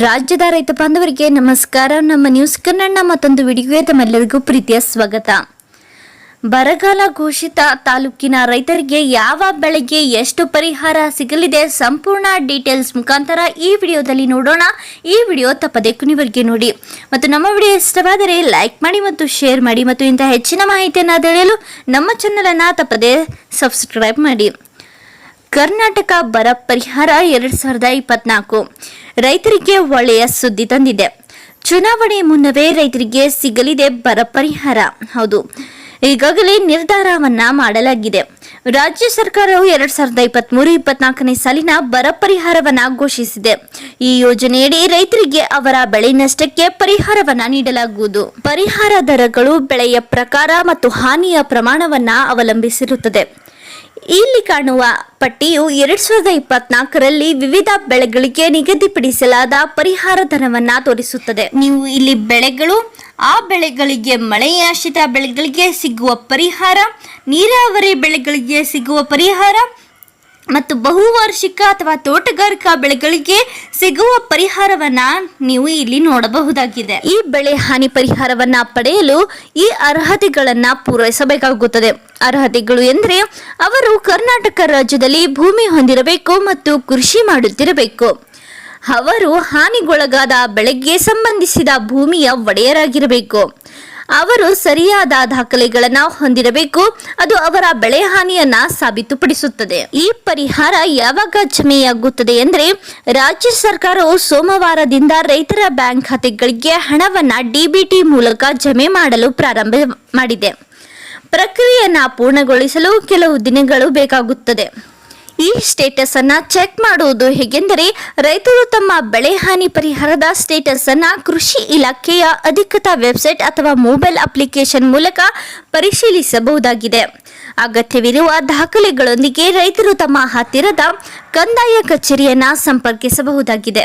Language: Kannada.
ರಾಜ್ಯದ ರೈತ ಬಾಂಧವರಿಗೆ ನಮಸ್ಕಾರ. ನಮ್ಮ ನ್ಯೂಸ್ ಕನ್ನಡ ಮತ್ತೊಂದು ವಿಡಿಯೋಗೆ ತಮ್ಮೆಲ್ಲರಿಗೂ ಪ್ರೀತಿಯ ಸ್ವಾಗತ. ಬರಗಾಲ ಘೋಷಿತ ತಾಲೂಕಿನ ರೈತರಿಗೆ ಯಾವ ಬೆಳೆಗೆ ಎಷ್ಟು ಪರಿಹಾರ ಸಿಗಲಿದೆ ಸಂಪೂರ್ಣ ಡೀಟೇಲ್ಸ್ ಮುಖಾಂತರ ಈ ವಿಡಿಯೋದಲ್ಲಿ ನೋಡೋಣ. ಈ ವಿಡಿಯೋ ತಪ್ಪದೆ ಕುನಿವರಿಗೆ ನೋಡಿ. ಮತ್ತು ನಮ್ಮ ವಿಡಿಯೋ ಇಷ್ಟವಾದರೆ ಲೈಕ್ ಮಾಡಿ ಮತ್ತು ಶೇರ್ ಮಾಡಿ ಮತ್ತು ಇಂತಹ ಹೆಚ್ಚಿನ ಮಾಹಿತಿಯನ್ನು ತಿಳಿಯಲು ನಮ್ಮ ಚಾನಲನ್ನು ತಪ್ಪದೆ ಸಬ್ಸ್ಕ್ರೈಬ್ ಮಾಡಿ. ಕರ್ನಾಟಕ ಬರ ಪರಿಹಾರ ಎರಡ್ ಸಾವಿರದ ಇಪ್ಪತ್ನಾಲ್ಕು. ರೈತರಿಗೆ ಒಳ್ಳೆಯ ಸುದ್ದಿ ತಂದಿದೆ. ಚುನಾವಣೆ ಮುನ್ನವೇ ರೈತರಿಗೆ ಸಿಗಲಿದೆ ಬರ ಪರಿಹಾರ. ಹೌದು. ಈಗಾಗಲೇ ನಿರ್ಧಾರವನ್ನ ಮಾಡಲಾಗಿದೆ. ರಾಜ್ಯ ಸರ್ಕಾರವು ಎರಡ್ ಸಾವಿರದ ಇಪ್ಪತ್ಮೂರು ಇಪ್ಪತ್ನಾಲ್ಕನೇ ಸಾಲಿನ ಬರ ಪರಿಹಾರವನ್ನ ಘೋಷಿಸಿದೆ. ಈ ಯೋಜನೆಯಡಿ ರೈತರಿಗೆ ಅವರ ಬೆಳೆ ನಷ್ಟಕ್ಕೆ ಪರಿಹಾರವನ್ನ ನೀಡಲಾಗುವುದು. ಪರಿಹಾರ ದರಗಳು ಬೆಳೆಯ ಪ್ರಕಾರ ಮತ್ತು ಹಾನಿಯ ಪ್ರಮಾಣವನ್ನ ಅವಲಂಬಿಸಿರುತ್ತದೆ. ಇಲ್ಲಿ ಕಾಣುವ ಪಟ್ಟಿಯು ಎರಡ್ ಸಾವಿರದ ಇಪ್ಪತ್ನಾಲ್ಕರಲ್ಲಿ ವಿವಿಧ ಬೆಳೆಗಳಿಗೆ ನಿಗದಿಪಡಿಸಲಾದ ಪರಿಹಾರ ಧನವನ್ನ ತೋರಿಸುತ್ತದೆ. ನೀವು ಇಲ್ಲಿ ಬೆಳೆಗಳು, ಆ ಬೆಳೆಗಳಿಗೆ ಮಳೆಯಾಶ್ರಿತ ಬೆಳೆಗಳಿಗೆ ಸಿಗುವ ಪರಿಹಾರ, ನೀರಾವರಿ ಬೆಳೆಗಳಿಗೆ ಸಿಗುವ ಪರಿಹಾರ ಮತ್ತು ಬಹುವಾರ್ಷಿಕ ಅಥವಾ ತೋಟಗಾರಿಕಾ ಬೆಳೆಗಳಿಗೆ ಸಿಗುವ ಪರಿಹಾರವನ್ನ ನೀವು ಇಲ್ಲಿ ನೋಡಬಹುದಾಗಿದೆ. ಈ ಬೆಳೆ ಹಾನಿ ಪರಿಹಾರವನ್ನ ಪಡೆಯಲು ಈ ಅರ್ಹತೆಗಳನ್ನ ಪೂರೈಸಬೇಕಾಗುತ್ತದೆ. ಅರ್ಹತೆಗಳು ಎಂದರೆ ಅವರು ಕರ್ನಾಟಕ ರಾಜ್ಯದಲ್ಲಿ ಭೂಮಿ ಹೊಂದಿರಬೇಕು ಮತ್ತು ಕೃಷಿ ಮಾಡುತ್ತಿರಬೇಕು. ಅವರು ಹಾನಿಗೊಳಗಾದ ಬೆಳೆಗೆ ಸಂಬಂಧಿಸಿದ ಭೂಮಿಯ ಒಡೆಯರಾಗಿರಬೇಕು. ಅವರು ಸರಿಯಾದ ದಾಖಲೆಗಳನ್ನು ಹೊಂದಿರಬೇಕು. ಅದು ಅವರ ಬೆಳೆ ಹಾನಿಯನ್ನ ಸಾಬೀತುಪಡಿಸುತ್ತದೆ. ಈ ಪರಿಹಾರ ಯಾವಾಗ ಜಮೆಯಾಗುತ್ತದೆ ಎಂದರೆ ರಾಜ್ಯ ಸರ್ಕಾರವು ಸೋಮವಾರದಿಂದ ರೈತರ ಬ್ಯಾಂಕ್ ಖಾತೆಗಳಿಗೆ ಹಣವನ್ನ ಡಿಬಿಟಿ ಮೂಲಕ ಜಮೆ ಮಾಡಲು ಪ್ರಾರಂಭ ಮಾಡಿದೆ. ಪ್ರಕ್ರಿಯೆಯನ್ನು ಪೂರ್ಣಗೊಳಿಸಲು ಕೆಲವು ದಿನಗಳು ಬೇಕಾಗುತ್ತದೆ. ಈ ಸ್ಟೇಟಸ್ ಅನ್ನ ಚೆಕ್ ಮಾಡುವುದು ಹೇಗೆಂದರೆ, ರೈತರು ತಮ್ಮ ಬೆಳೆ ಹಾನಿ ಪರಿಹಾರದ ಸ್ಟೇಟಸ್ ಅನ್ನ ಕೃಷಿ ಇಲಾಖೆಯ ಅಧಿಕೃತ ವೆಬ್ಸೈಟ್ ಅಥವಾ ಮೊಬೈಲ್ ಅಪ್ಲಿಕೇಶನ್ ಮೂಲಕ ಪರಿಶೀಲಿಸಬಹುದಾಗಿದೆ. ಅಗತ್ಯವಿರುವ ದಾಖಲೆಗಳೊಂದಿಗೆ ರೈತರು ತಮ್ಮ ಹತ್ತಿರದ ಕಂದಾಯ ಕಚೇರಿಯನ್ನ ಸಂಪರ್ಕಿಸಬಹುದಾಗಿದೆ.